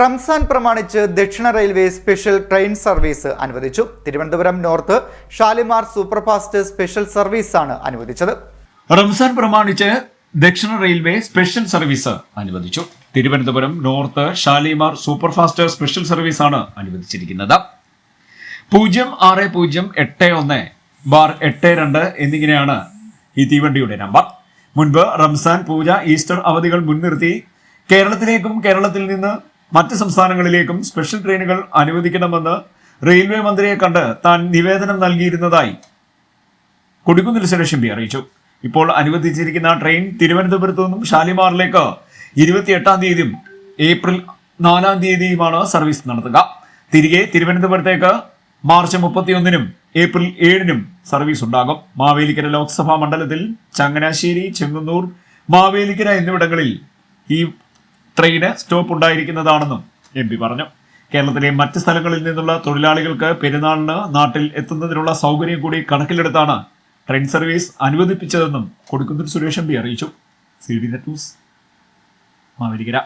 റംസാൻ പ്രമാണിച്ച് ദക്ഷിണ railway special train service അനുവദിച്ചു. Thiruvananthapuram north Shalimar superfast special സർവീസാണ് അനുവദിച്ചത്. റംസാൻ പ്രമാണിച്ച് ദക്ഷിണ റെയിൽവേ സ്പെഷ്യൽ സർവീസ് അനുവദിച്ചു. Thiruvananthapuram north Shalimar superfast special സർവീസാണ് അനുവദിച്ചിരിക്കുന്നത്. പൂജ്യം ആറ് പൂജ്യം എട്ട് ഒന്ന് ബാർ എട്ട് രണ്ട് എന്നിങ്ങനെയാണ് ഈ തീവണ്ടിയുടെ നമ്പർ. മുൻപ് റംസാൻ പൂജ ഈസ്റ്റർ അവധികൾ മുൻനിർത്തി കേരളത്തിലേക്കും കേരളത്തിൽ നിന്ന് മറ്റ് സംസ്ഥാനങ്ങളിലേക്കും സ്പെഷ്യൽ ട്രെയിനുകൾ അനുവദിക്കണമെന്ന് റെയിൽവേ മന്ത്രിയെ കണ്ട് താൻ നിവേദനം നൽകിയിരുന്നതായി കൊടിക്കുന്നിൽ സുരേഷ് എം അറിയിച്ചു. ഇപ്പോൾ അനുവദിച്ചിരിക്കുന്ന ട്രെയിൻ തിരുവനന്തപുരത്തു നിന്നും ഷാലിമാറിലേക്ക് ഇരുപത്തിയെട്ടാം തീയതിയും ഏപ്രിൽ നാലാം തീയതിയുമാണ് സർവീസ് നടത്തുക. തിരികെ തിരുവനന്തപുരത്തേക്ക് മാർച്ച് മുപ്പത്തിയൊന്നിനും ഏപ്രിൽ ഏഴിനും സർവീസ് ഉണ്ടാകും. മാവേലിക്കര ലോക്സഭാ മണ്ഡലത്തിൽ ചങ്ങനാശ്ശേരി ചെങ്ങന്നൂർ മാവേലിക്കര എന്നിവിടങ്ങളിൽ ഈ ട്രെയിന് സ്റ്റോപ്പ് ഉണ്ടായിരിക്കുന്നതാണെന്നും എം പി പറഞ്ഞു. കേരളത്തിലെ മറ്റ് സ്ഥലങ്ങളിൽ നിന്നുള്ള തൊഴിലാളികൾക്ക് പെരുന്നാളിന് നാട്ടിൽ എത്തുന്നതിനുള്ള സൗകര്യം കൂടി കണക്കിലെടുത്താണ് ട്രെയിൻ സർവീസ് അനുവദിപ്പിച്ചതെന്നും കൊടുക്കുന്നിൽ സുരേഷ് എം പി അറിയിച്ചു. C D net news Mavelikara.